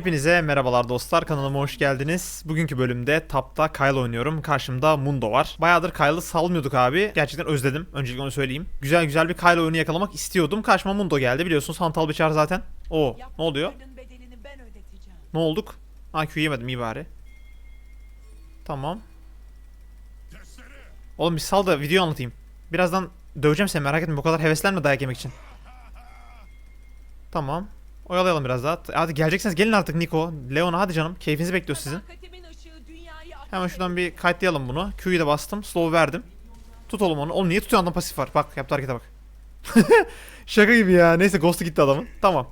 Hepinize merhabalar dostlar kanalıma hoş geldiniz. Bugünkü bölümde Tap'ta Kyle oynuyorum. Karşımda Mundo var. Bayağıdır Kyle'ı salmıyorduk abi. Gerçekten özledim. Öncelikle onu söyleyeyim. Güzel güzel bir Kyle oyunu yakalamak istiyordum. Karşıma Mundo geldi. Biliyorsunuz hantal bir çar zaten. Oo ne oluyor? Ne olduk? Ha Q yemedim iyi bari. Tamam. Oğlum bir sal da video anlatayım. Birazdan döveceğim seni merak etme bu kadar heveslenme dayak yemek için. Tamam. Oyalayalım biraz daha. Hadi gelecekseniz gelin artık Niko. Leona hadi canım. Keyfinizi bekliyor sizin. Hemen şuradan bir kayıtlayalım bunu. Q'yu da bastım. Slow verdim. Tut oğlum onu. Oğlum niye tutuyorsun adam pasif var? Bak yaptı harekete bak. Şaka gibi ya. Neyse ghost'u gitti adamın. Tamam.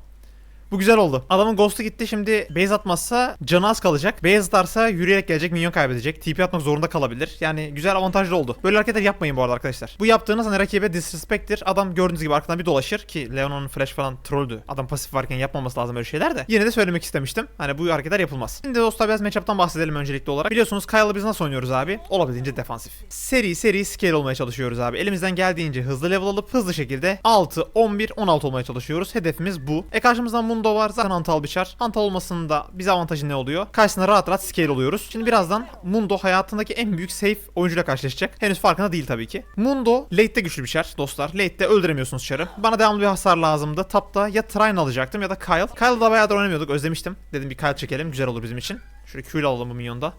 Bu güzel oldu. Adamın ghost'u gitti. Şimdi base atmazsa canı az kalacak. Base atarsa yürüyerek gelecek minyon kaybedecek. TP atmak zorunda kalabilir. Yani güzel avantajlı oldu. Böyle hareketler yapmayın bu arada arkadaşlar. Bu yaptığınız hani rakibe disrespect'tir. Adam gördüğünüz gibi arkadan bir dolaşır ki Leon'un flash falan trolldü. Adam pasif varken yapmaması lazım öyle şeyler de. Yine de söylemek istemiştim. Hani bu hareketler yapılmaz. Şimdi dostlar biraz matchup'tan bahsedelim öncelikli olarak. Biliyorsunuz Kyle'la biz nasıl oynuyoruz abi? Olabildiğince defansif. Seri seri scale olmaya çalışıyoruz abi. Elimizden geldiğince hızlı level alıp hızlı şekilde 6, 11, 16 olmaya çalışıyoruz. Hedefimiz bu. E karşımızda Mundo var. Zaten Hantal biçer. Hantal olmasının da bize avantajı ne oluyor? Karşısında rahat rahat scale oluyoruz. Şimdi birazdan Mundo hayatındaki en büyük safe oyuncuyla karşılaşacak. Henüz farkında değil tabii ki. Mundo late'de güçlü bir çar dostlar. Late'de öldüremiyorsunuz çarı. Bana devamlı bir hasar lazımdı. Tapta ya Trine alacaktım ya da Kyle. Kyle'da bayağıdır oynamıyorduk. Özlemiştim. Dedim bir Kyle çekelim. Güzel olur bizim için. Şöyle Q'yle alalım bu minyonda.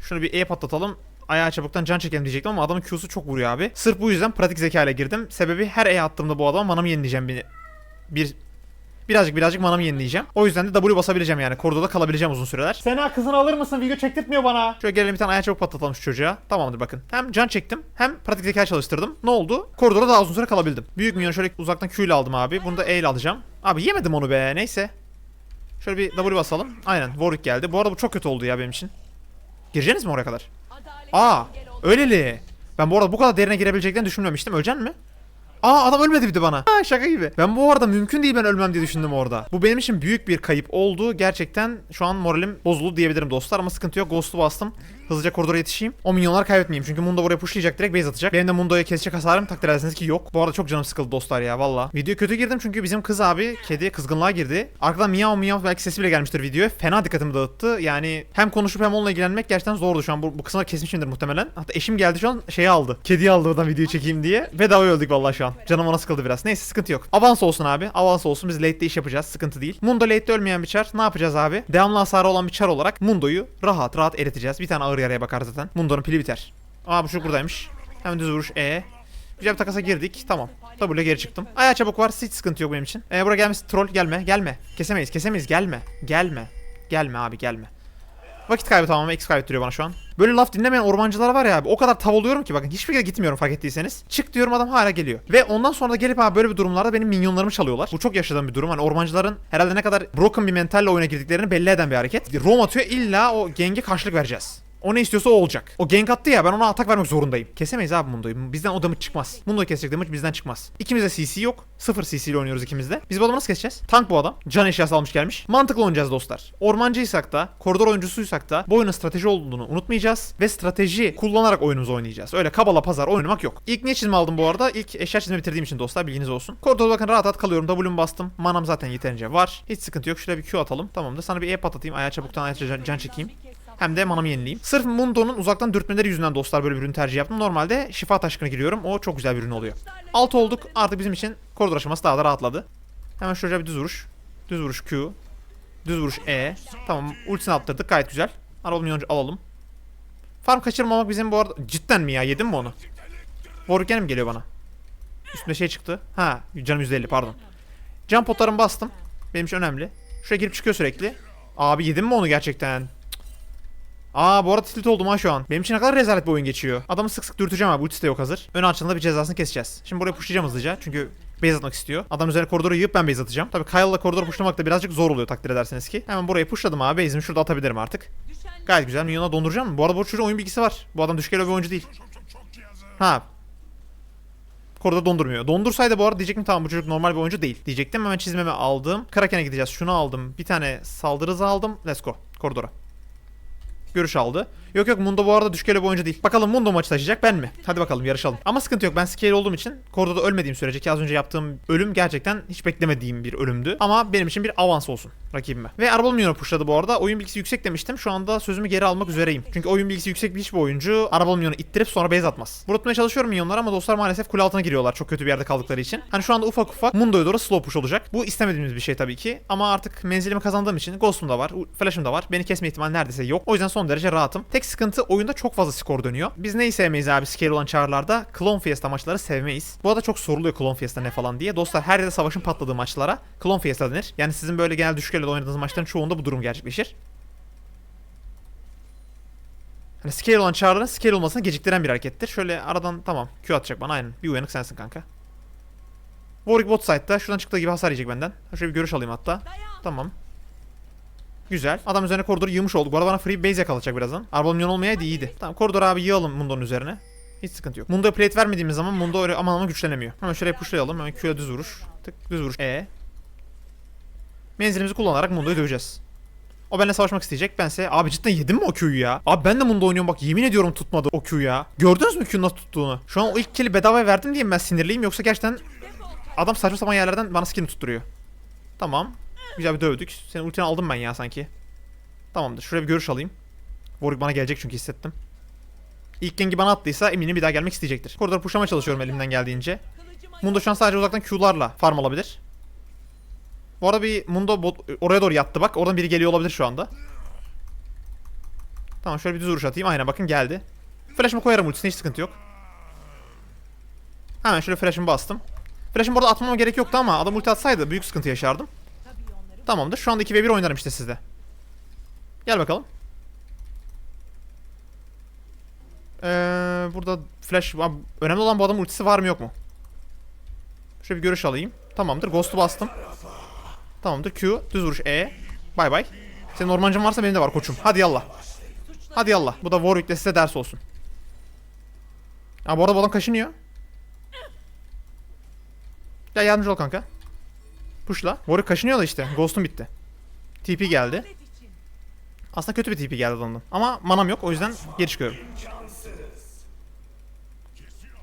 Şunu bir E patlatalım. Ayağa çabuktan can çekelim diyecektim ama adamın Q'su çok vuruyor abi. Sırf bu yüzden pratik zeka ile girdim. Sebebi her E attığımda bu adama manamı yenileyeceğim bir, bir birazcık birazcık manamı yenileyeceğim. O yüzden de W basabileceğim yani. Koridorda kalabileceğim uzun süreler. Sena kızını alır mısın? Video çektirtmiyor bana. Şöyle gelelim bir tane ayağa çabuk patlatalım şu çocuğa. Tamamdır bakın. Hem can çektim hem pratik zeka çalıştırdım. Ne oldu? Koridorda daha uzun süre kalabildim. Büyük minyon şöyle uzaktan Q ile aldım abi. Bunu da E ile alacağım. Abi yemedim onu be. Neyse. Şöyle bir W basalım. Aynen. Warwick geldi. Bu arada bu çok kötü oldu ya benim için. Gireceğiniz mi oraya kadar? Aa, öyleli. Ben bu arada bu kadar derine girebileceklerini düşünmemiştim. Öleceksin mi? Aa adam ölmedi bir de bana. Ha, şaka gibi. Ben bu arada mümkün değil ben ölmem diye düşündüm orada. Bu benim için büyük bir kayıp oldu. Gerçekten şu an moralim bozuldu diyebilirim dostlar ama sıkıntı yok. Ghost'u bastım. Hızlıca koridora yetişeyim. O milyonlar kaybetmeyeyim. Çünkü Mundo buraya pushlayacak direkt base atacak. Benim de Mundo'ya kesecek hasarım takdir edersiniz ki yok. Bu arada çok canım sıkıldı dostlar ya valla. Video kötü girdim çünkü bizim kız abi kedi kızgınlığa girdi. Arkadan miyav miyav belki sesi bile gelmiştir videoya. Fena dikkatimi dağıttı. Yani hem konuşup hem onunla ilgilenmek gerçekten zordu şu an. Bu, bu kısımda kesmişimdir muhtemelen. Hatta eşim geldi şu an şeyi aldı. Kediyi aldı oradan video çekeyim diye. Bedava öldük vallahi şu an. Canım ona sıkıldı biraz. Neyse sıkıntı yok. Avans olsun abi. Avans olsun. Biz late'de iş yapacağız. Sıkıntı değil. Mundo late'de ölmeyen bir çar. Ne yapacağız abi? Devamlı hasarı olan bir çar olarak Mundo'yu rahat rahat eriteceğiz. Bir tane ağır yaraya bakar zaten. Mundo'nun pili biter. Aa bu şu buradaymış. Hemen düz vuruş E. Güzel bir takasa girdik. Tamam. W geri çıktım. Ayağı çabuk var. Hiç sıkıntı yok benim için. E buraya gelmiş troll gelme. Gelme. Kesemeyiz. Kesemeyiz. Gelme. Gelme. Gelme abi gelme. Vakit kaybı tamamen X kaybettiriyor bana şu an. Böyle laf dinlemeyen ormancılar var ya abi o kadar tav oluyorum ki bakın hiçbir yere gitmiyorum fark ettiyseniz. Çık diyorum adam hala geliyor. Ve ondan sonra da gelip abi böyle bir durumlarda benim minyonlarımı çalıyorlar. Bu çok yaşadığım bir durum. Hani ormancıların herhalde ne kadar broken bir mentalle oyuna girdiklerini belli eden bir hareket. Rom atıyor illa o genge karşılık vereceğiz. O ne istiyorsa o olacak. O gank attı ya ben ona atak vermek zorundayım. Kesemeyiz abi Mundo'yu. Bizden o damage çıkmaz. Mundo'yu kesecek damage bizden çıkmaz. İkimizde CC yok. Sıfır CC ile oynuyoruz ikimiz de. Biz bu adamı nasıl keseceğiz? Tank bu adam. Can eşyası almış gelmiş. Mantıklı oynayacağız dostlar. Ormancıysak da, koridor oyuncusuysak da bu oyunun strateji olduğunu unutmayacağız. Ve strateji kullanarak oyunumuzu oynayacağız. Öyle kabala pazar oynamak yok. İlk niye çizme aldım bu arada? İlk eşya çizme bitirdiğim için dostlar bilginiz olsun. Koridorda bakın rahat rahat kalıyorum. W'm bastım. Manam zaten yeterince var. Hiç sıkıntı yok. Şuraya bir Q atalım. Tamamdır. Sana bir E patlatayım. Ayağa çabuktan ayağa can çekeyim. Hem de manamı yenileyim. Sırf Mundo'nun uzaktan dürtmeleri yüzünden dostlar böyle bir ürün tercih yaptım. Normalde şifa taşkına giriyorum. O çok güzel bir ürün oluyor. 6 olduk. Artık bizim için koridor aşaması daha da rahatladı. Hemen şuraya bir düz vuruş. Düz vuruş Q. Düz vuruş E. Tamam ultisini attırdık gayet güzel. Alalım yoncu alalım. Farm kaçırmamak bizim bu arada... Cidden mi ya yedim mi onu? Warwick mi geliyor bana? Üstüne şey çıktı. Ha canım %50 pardon. Can potlarımı bastım. Benim için önemli. Şuraya girip çıkıyor sürekli. Abi yedim mi onu gerçekten? Aa bu arada tilt oldum ha şu an. Benim için ne kadar rezalet bir oyun geçiyor. Adamı sık sık dürteceğim abi. Ultisi de yok hazır. Ön açılında bir cezasını keseceğiz. Şimdi buraya pushlayacağım hızlıca. Çünkü base atmak istiyor. Adam üzerine koridoru yığıp ben base atacağım. Tabii Kyle'la koridoru pushlamak da birazcık zor oluyor takdir ederseniz ki. Hemen burayı pushladım abi. Base'imi şurada atabilirim artık. Gayet güzel. Minyona donduracağım? Bu arada bu çocuğun oyun bilgisi var. Bu adam düşük bir oyuncu değil. Ha. Koridor dondurmuyor. Dondursaydı bu arada diyecektim tamam bu çocuk normal bir oyuncu değil. Diyecektim hemen çizmemi aldım. Kraken'e gideceğiz. Şunu aldım. Bir tane saldırı aldım. Let's go. Koridora. Görüş aldı. Yok yok Mundo bu arada düşkeli bir oyuncu değil. Bakalım Mundo maçı taşıyacak ben mi? Hadi bakalım yarışalım. Ama sıkıntı yok ben scale olduğum için koridorda ölmediğim sürece ki az önce yaptığım ölüm gerçekten hiç beklemediğim bir ölümdü. Ama benim için bir avans olsun rakibime. Ve Arbol Minyon'u pushladı bu arada. Oyun bilgisi yüksek demiştim. Şu anda sözümü geri almak üzereyim. Çünkü oyun bilgisi yüksek bir hiçbir oyuncu Arbol Minyon'u ittirip sonra base atmaz. Vurutmaya çalışıyorum minyonları ama dostlar maalesef kule altına giriyorlar. Çok kötü bir yerde kaldıkları için. Hani şu anda ufak ufak Mundo'ya doğru slow push olacak. Bu istemediğimiz bir şey tabii ki. Ama artık menzilimi kazandığım için Ghost'um da var. Flash'ım da var. Beni kesme ihtimali neredeyse yok. O yüzden son derece rahatım. Tek sıkıntı oyunda çok fazla skor dönüyor. Biz neyi sevmeyiz abi scale olan çağrılarda? Clone Fiesta maçları sevmeyiz. Bu arada çok soruluyor Clone Fiesta ne falan diye. Dostlar her yerde savaşın patladığı maçlara Clone Fiesta denir. Yani sizin böyle genel düşük oynadığınız maçların çoğunda bu durum gerçekleşir. Hani scale olan çağrıların scale olmasını geciktiren bir harekettir. Şöyle aradan tamam Q atacak bana aynen. Bir uyanık sensin kanka. Warwick bot side'da. Şuradan çıktığı gibi hasar yiyecek benden. Şöyle bir görüş alayım hatta. Tamam. Güzel. Adam üzerine koridoru yığmış olduk. Bu arada bana free base yakalatacak birazdan. Arbol minyon olmayaydı iyiydi. Tamam koridoru abi yığalım Mundo'nun üzerine. Hiç sıkıntı yok. Mundo'ya plate vermediğimiz zaman Mundo öyle aman aman güçlenemiyor. Hemen şuraya pushlayalım. Hemen Q'ya düz vuruş. Tık düz vuruş. E. Menzilimizi kullanarak Mundo'yu döveceğiz. O benimle savaşmak isteyecek. Bense abi cidden yedim mi o Q'yu ya? Abi ben de Mundo oynuyorum bak yemin ediyorum tutmadı o Q ya. Gördünüz mü Q'nun nasıl tuttuğunu? Şu an o ilk kill'i bedavaya verdim diye ben sinirliyim yoksa gerçekten adam saçma sapan yerlerden bana skin tutturuyor. Tamam. Güzel bir dövdük. Senin ultini aldım ben ya sanki. Tamamdır. Şuraya bir görüş alayım. Warwick bana gelecek çünkü hissettim. İlk gengi bana attıysa eminim bir daha gelmek isteyecektir. Koridor pushlamaya çalışıyorum elimden geldiğince. Mundo şu an sadece uzaktan Q'larla farm alabilir. Bu arada bir Mundo oraya doğru yattı bak. Oradan biri geliyor olabilir şu anda. Tamam şöyle bir düz vuruş atayım. Aynen bakın geldi. Flash'ımı koyarım ultisine hiç sıkıntı yok. Hemen şöyle flash'ımı bastım. Flash'ımı burada atmama gerek yoktu ama adam ulti atsaydı büyük sıkıntı yaşardım. Tamamdır. Şu anda 2v1 oynarım işte sizde. Gel bakalım. Ee, burada flash... Önemli olan bu adamın ultisi var mı yok mu? Şöyle bir görüş alayım. Tamamdır. Ghost'u bastım. Tamamdır. Q. Düz vuruş. E. Bay bay. Senin ormancın varsa benim de var koçum. Hadi yallah. Hadi yallah. Bu da Warwick'le size ders olsun. Ha bu arada bu adam kaşınıyor. Gel yardımcı ol kanka. Pushla. Warwick kaşınıyor da işte. Ghost'um bitti. TP geldi. Aslında kötü bir TP geldi adamdan. Ama manam yok o yüzden geri çıkıyorum.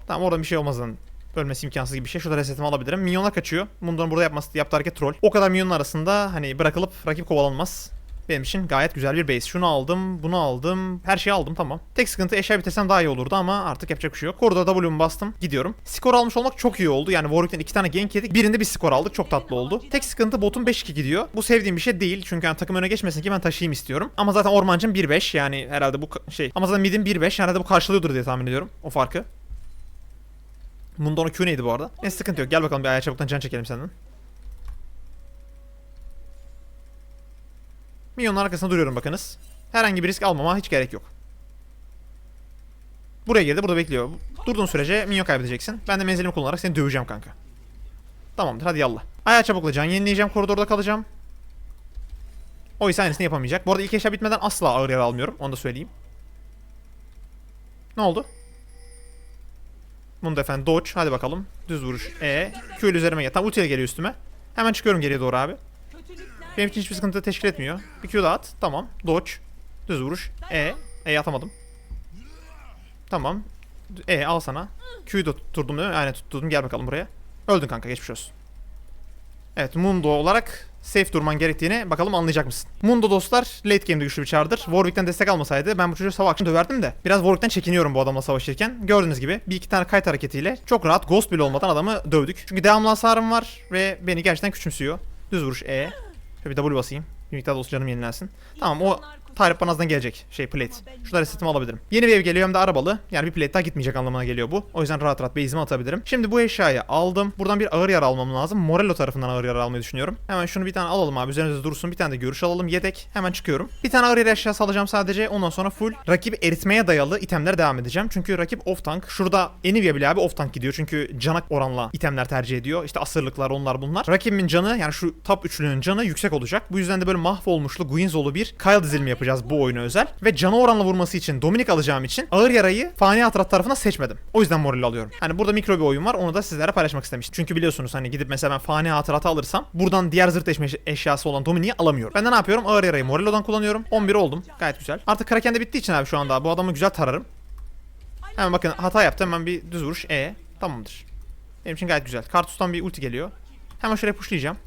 Tamam orada bir şey olmaz lan. Ölmesi imkansız gibi bir şey. Şurada resetimi alabilirim. Minyonlar kaçıyor. Bundan burada yapması yaptığı hareket troll. O kadar minyonun arasında hani bırakılıp rakip kovalanmaz. Benim için gayet güzel bir base. Şunu aldım, bunu aldım. Her şeyi aldım tamam. Tek sıkıntı eşya bitirsem daha iyi olurdu ama artık yapacak bir şey yok. Koridor W'mu bastım. Gidiyorum. Skor almış olmak çok iyi oldu. Yani Warwick'ten iki tane gank yedik. Birinde bir skor aldık. Çok tatlı oldu. Tek sıkıntı botun 5-2 gidiyor. Bu sevdiğim bir şey değil. Çünkü yani takım öne geçmesin ki ben taşıyayım istiyorum. Ama zaten ormancım 1-5 yani herhalde bu şey. Ama zaten mid'im 1-5 herhalde bu karşılıyordur diye tahmin ediyorum. O farkı. Mundo'nun Q neydi bu arada? Ne sıkıntı yok. Gel bakalım bir ayağa çabuktan can çekelim senden. Minyonun arkasında duruyorum bakınız. Herhangi bir risk almama hiç gerek yok. Buraya girdi burada bekliyor. Durduğun sürece minyon kaybedeceksin. Ben de menzilimi kullanarak seni döveceğim kanka. Tamamdır hadi yallah. Ayağa çabukla can yenileyeceğim koridorda kalacağım. O ise aynısını yapamayacak. Bu arada ilk eşya bitmeden asla ağır yara almıyorum. Onu da söyleyeyim. Ne oldu? Bunu da efendim dodge. Hadi bakalım. Düz vuruş. E. İle üzerime gel. Tam ultiyle geliyor üstüme. Hemen çıkıyorum geriye doğru abi. Benim için hiçbir sıkıntı teşkil etmiyor. Bir Q daha at. Tamam. Dodge. Düz vuruş. E. E atamadım. Tamam. E al sana. Q'yu da tutturdum değil mi? Aynen tutturdum. Gel bakalım buraya. Öldün kanka geçmiş olsun. Evet Mundo olarak safe durman gerektiğini bakalım anlayacak mısın? Mundo dostlar late game'de güçlü bir çardır. Warwick'ten destek almasaydı ben bu çocuğu sabah akşam döverdim de. Biraz Warwick'ten çekiniyorum bu adamla savaşırken. Gördüğünüz gibi bir iki tane kayıt hareketiyle çok rahat ghost bile olmadan adamı dövdük. Çünkü devamlı hasarım var ve beni gerçekten küçümsüyor. Düz vuruş E. Şöyle bir W basayım. Bir miktar da olsun canım yenilensin. Tamam o Tarif banazdan gelecek şey plate. Şurada resetimi alabilirim. Yeni bir ev geliyor hem de arabalı. Yani bir plate daha gitmeyecek anlamına geliyor bu. O yüzden rahat rahat base'imi atabilirim. Şimdi bu eşyayı aldım. Buradan bir ağır yara almam lazım. Morello tarafından ağır yara almayı düşünüyorum. Hemen şunu bir tane alalım abi. Üzerinizde dursun. Bir tane de görüş alalım. Yedek. Hemen çıkıyorum. Bir tane ağır yara eşyası alacağım sadece. Ondan sonra full rakibi eritmeye dayalı itemlere devam edeceğim. Çünkü rakip off tank. Şurada Enivia bile abi off tank gidiyor. Çünkü canak oranla itemler tercih ediyor. İşte asırlıklar onlar bunlar. Rakibimin canı yani şu top üçlünün canı yüksek olacak. Bu yüzden de böyle mahvolmuşlu Guinzolu bir Kyle dizilimi yapacağım. Yapacağız bu oyuna özel. Ve canı oranla vurması için Dominik alacağım için ağır yarayı fani hatırat tarafına seçmedim. O yüzden moral alıyorum. Hani burada mikro bir oyun var onu da sizlere paylaşmak istemiştim. Çünkü biliyorsunuz hani gidip mesela ben fani hatıratı alırsam buradan diğer zırt eşyası olan Dominik'i alamıyorum. Ben de ne yapıyorum? Ağır yarayı Morello'dan kullanıyorum. 11 oldum. Gayet güzel. Artık Kraken de bittiği için abi şu anda bu adamı güzel tararım. Hemen bakın hata yaptım. Hemen bir düz vuruş. E. Tamamdır. Benim için gayet güzel. Kartus'tan bir ulti geliyor. Hemen şuraya pushlayacağım.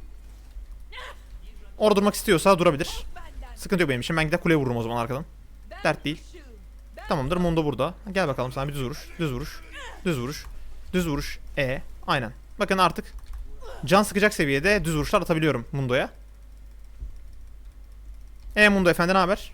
Orada durmak istiyorsa durabilir. Sıkıntı yok benim için. Ben gider kuleye vururum o zaman arkadan. Dert değil. Tamamdır. Mundo burada. Gel bakalım sana bir düz vuruş. Düz vuruş. Düz vuruş. Düz vuruş. E. Aynen. Bakın artık can sıkacak seviyede düz vuruşlar atabiliyorum Mundo'ya. E Mundo efendi ne haber?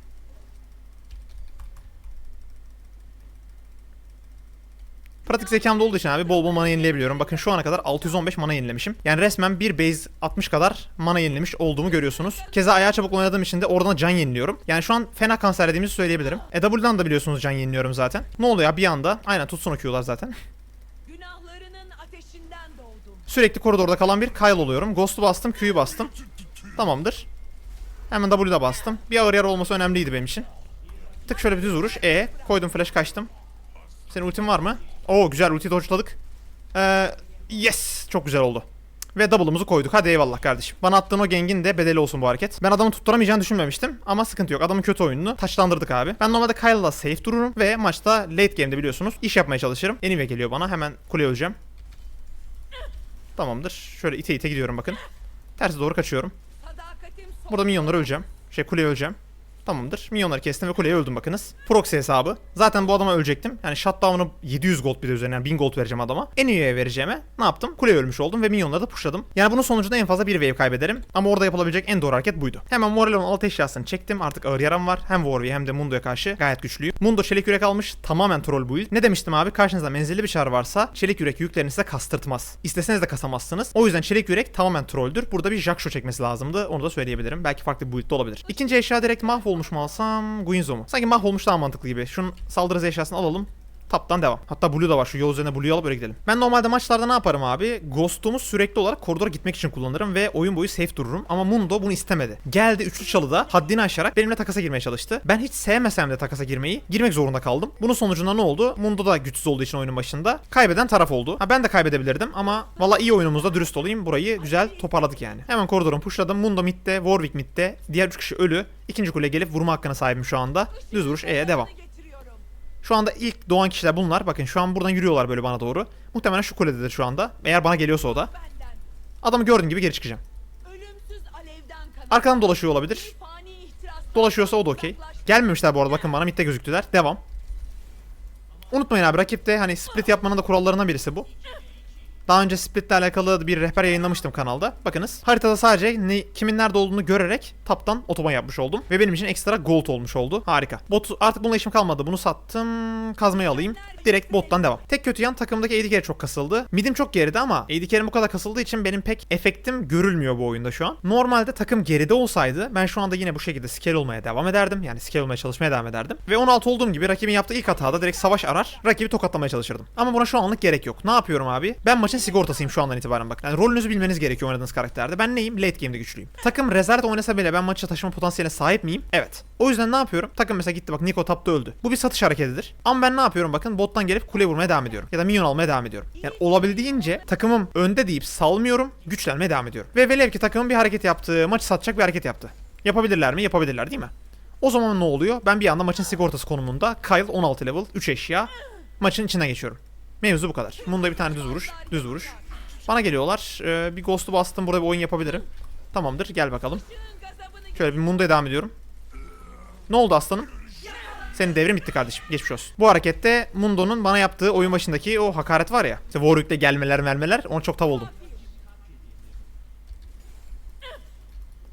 Pratik zekamda olduğu için abi bol bol mana yenileyebiliyorum. Bakın şu ana kadar 615 mana yenilemişim. Yani resmen bir base 60 kadar mana yenilemiş olduğumu görüyorsunuz. Keza ayağı çabuk oynadığım için de oradan da can yeniliyorum. Yani şu an fena kanserlediğimizi söyleyebilirim. E W'dan da biliyorsunuz can yeniliyorum zaten. Ne oluyor ya bir anda? Aynen tutsun o Q'lar zaten. Sürekli koridorda kalan bir Kyle oluyorum. Ghost'u bastım, Q'yu bastım. Tamamdır. Hemen W'da bastım. Bir ağır yara olması önemliydi benim için. Tık şöyle bir düz vuruş. E koydum flash kaçtım. Senin ultin var mı? Oo güzel ulti dodge'ladık. Ee, yes çok güzel oldu. Ve double'ımızı koyduk. Hadi eyvallah kardeşim. Bana attığın o gengin de bedeli olsun bu hareket. Ben adamı tutturamayacağını düşünmemiştim. Ama sıkıntı yok. Adamın kötü oyununu taçlandırdık abi. Ben normalde Kyle'la safe dururum. Ve maçta late game'de biliyorsunuz iş yapmaya çalışırım. Anyway geliyor bana. Hemen kuleye öleceğim. Tamamdır. Şöyle ite ite gidiyorum bakın. Tersi doğru kaçıyorum. Burada minyonları öleceğim. Şey kuleye öleceğim. Tamamdır. Minyonları kestim ve kuleye öldüm bakınız. Proxy hesabı. Zaten bu adama ölecektim. Yani shutdown'u 700 gold bir de üzerine yani 1000 gold vereceğim adama. En iyiye vereceğime ne yaptım? Kuleye ölmüş oldum ve minyonları da pushladım. Yani bunun sonucunda en fazla bir wave kaybederim. Ama orada yapılabilecek en doğru hareket buydu. Hemen Morello'nun alt eşyasını çektim. Artık ağır yaram var. Hem Warwick'e hem de Mundo'ya karşı gayet güçlüyüm. Mundo çelik yürek almış. Tamamen troll build. Ne demiştim abi? Karşınızda menzilli bir çar varsa çelik yürek yüklerini size kastırtmaz. İsteseniz de kasamazsınız. O yüzden çelik yürek tamamen trolldür. Burada bir Jack Show çekmesi lazımdı. Onu da söyleyebilirim. Belki farklı bir build'de olabilir. İkinci eşya direkt mahvolmuş mu alsam? Guinzo mu? Sanki mahvolmuş daha mantıklı gibi. Şunun saldırı eşyasını alalım. Taptan devam. Hatta Blue da var. Şu yol üzerine Blue'yu alıp öyle gidelim. Ben normalde maçlarda ne yaparım abi? Ghost'umu sürekli olarak koridora gitmek için kullanırım ve oyun boyu safe dururum. Ama Mundo bunu istemedi. Geldi üçlü çalıda haddini aşarak benimle takasa girmeye çalıştı. Ben hiç sevmesem de takasa girmeyi girmek zorunda kaldım. Bunun sonucunda ne oldu? Mundo da güçsüz olduğu için oyunun başında kaybeden taraf oldu. Ha ben de kaybedebilirdim ama valla iyi oyunumuzda dürüst olayım. Burayı güzel toparladık yani. Hemen koridorumu pushladım. Mundo midde, Warwick midde. Diğer üç kişi ölü. İkinci kule gelip vurma hakkına sahibim şu anda. Düz vuruş E'ye devam. Şu anda ilk doğan kişiler bunlar. Bakın şu an buradan yürüyorlar böyle bana doğru. Muhtemelen şu kulededir şu anda. Eğer bana geliyorsa o da. Adamı gördüğüm gibi geri çıkacağım. Arkadan dolaşıyor olabilir. Dolaşıyorsa o da okey. Gelmemişler bu arada bakın bana midde gözüktüler. Devam. Unutmayın abi rakipte hani split yapmanın da kurallarından birisi bu. Daha önce splitle alakalı bir rehber yayınlamıştım kanalda. Bakınız haritada sadece ne, kimin nerede olduğunu görerek taptan otoban yapmış oldum. Ve benim için ekstra gold olmuş oldu. Harika. Bot, artık bununla işim kalmadı. Bunu sattım. Kazmayı alayım. Direkt bottan devam. Tek kötü yan takımdaki AD carry çok kasıldı. Midim çok geride ama AD carry'm bu kadar kasıldığı için benim pek efektim görülmüyor bu oyunda şu an. Normalde takım geride olsaydı ben şu anda yine bu şekilde scale olmaya devam ederdim. Yani scale olmaya çalışmaya devam ederdim. Ve 16 olduğum gibi rakibin yaptığı ilk hatada direkt savaş arar. Rakibi tokatlamaya çalışırdım. Ama buna şu anlık gerek yok. Ne yapıyorum abi? Ben maçın sigortasıyım şu andan itibaren bak. Yani rolünüzü bilmeniz gerekiyor oynadığınız karakterde. Ben neyim? Late game'de güçlüyüm. Takım rezalet oynasa bile ben maçı taşıma potansiyeline sahip miyim? Evet. O yüzden ne yapıyorum? Takım mesela gitti bak Niko tapta öldü. Bu bir satış hareketidir. Ama ben ne yapıyorum bakın bottan gelip kule vurmaya devam ediyorum. Ya da minyon almaya devam ediyorum. Yani olabildiğince takımım önde deyip salmıyorum. Güçlenmeye devam ediyorum. Ve velev ki takımın bir hareket yaptı. Maçı satacak bir hareket yaptı. Yapabilirler mi? Yapabilirler değil mi? O zaman ne oluyor? Ben bir anda maçın sigortası konumunda Kyle 16 level 3 eşya maçın içine geçiyorum. Mevzu bu kadar. Bunda bir tane düz vuruş. Düz vuruş. Bana geliyorlar. Ee, bir ghost'u bastım. Burada bir oyun yapabilirim. Tamamdır. Gel bakalım. Şöyle bir Mundo'ya devam ediyorum. Ne oldu aslanım? Senin devrin bitti kardeşim. Geçmiş olsun. Bu harekette Mundo'nun bana yaptığı oyun başındaki o hakaret var ya. İşte Warwick'le gelmeler vermeler. Ona çok tav oldum.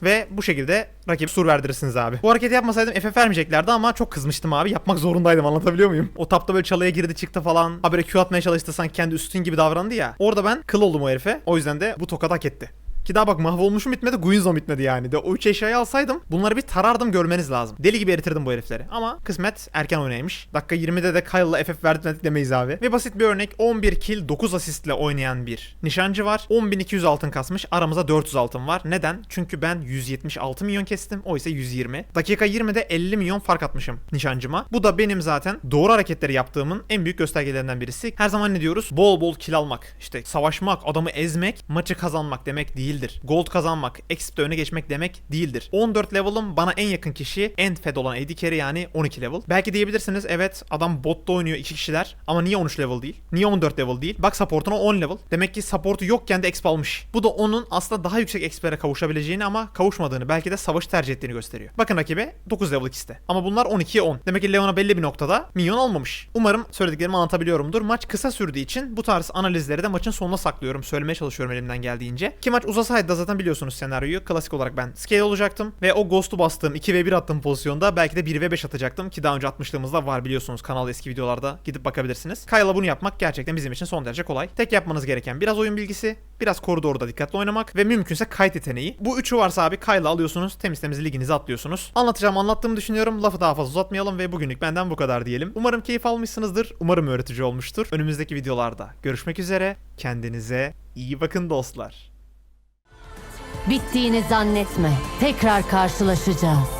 Ve bu şekilde rakip sur verdirirsiniz abi. Bu hareketi yapmasaydım FF vermeyeceklerdi ama çok kızmıştım abi. Yapmak zorundaydım anlatabiliyor muyum? O tapta böyle çalıya girdi çıktı falan. Ha böyle Q atmaya çalıştı sanki kendi üstün gibi davrandı ya. Orada ben kıl oldum o herife. O yüzden de bu tokat hak etti. Ki daha bak mahvolmuşum bitmedi Guinzon bitmedi yani. De o 3 eşyayı alsaydım bunları bir tarardım görmeniz lazım. Deli gibi eritirdim bu herifleri. Ama kısmet erken oynaymış. Dakika 20'de de Kyle'la FF verdirmedik demeyiz abi. Ve basit bir örnek 11 kill 9 asistle oynayan bir nişancı var. 10.200 altın kasmış. Aramızda 400 altın var. Neden? Çünkü ben 176 milyon kestim. O ise 120. Dakika 20'de 50 milyon fark atmışım nişancıma. Bu da benim zaten doğru hareketleri yaptığımın en büyük göstergelerinden birisi. Her zaman ne diyoruz? Bol bol kill almak. İşte savaşmak, adamı ezmek, maçı kazanmak demek değildir. Gold kazanmak, Exp'te öne geçmek demek değildir. 14 level'ım bana en yakın kişi end fed olan AD carry yani 12 level. Belki diyebilirsiniz evet adam botta oynuyor iki kişiler ama niye 13 level değil? Niye 14 level değil? Bak supportuna 10 level. Demek ki supportu yokken de exp almış. Bu da onun aslında daha yüksek exp'lere kavuşabileceğini ama kavuşmadığını belki de savaşı tercih ettiğini gösteriyor. Bakın rakibe 9 level ikisi de. Ama bunlar 12'ye 10. Demek ki Leon'a belli bir noktada minyon olmamış. Umarım söylediklerimi anlatabiliyorumdur. Maç kısa sürdüğü için bu tarz analizleri de maçın sonuna saklıyorum. Söylemeye çalışıyorum elimden geldiğince. Ki maç uzasaydı da zaten biliyorsunuz senaryoyu. Klasik olarak ben scale olacaktım. Ve o ghost'u bastığım 2v1 attığım pozisyonda belki de 1v5 atacaktım. Ki daha önce atmışlığımızda var biliyorsunuz kanal eski videolarda gidip bakabilirsiniz. Kyle'a bunu yapmak gerçekten bizim için son derece kolay. Tek yapmanız gereken biraz oyun bilgisi, biraz koridorda dikkatli oynamak ve mümkünse kayıt yeteneği. Bu üçü varsa abi Kyle'ı alıyorsunuz. Temiz temiz liginize atlıyorsunuz. Anlatacağım anlattığımı düşünüyorum. Lafı daha fazla uzatmayalım ve bugünlük benden bu kadar diyelim. Umarım keyif almışsınızdır. Umarım öğretici olmuştur. Önümüzdeki videolarda görüşmek üzere. Kendinize iyi bakın dostlar. Bittiğini zannetme. Tekrar karşılaşacağız.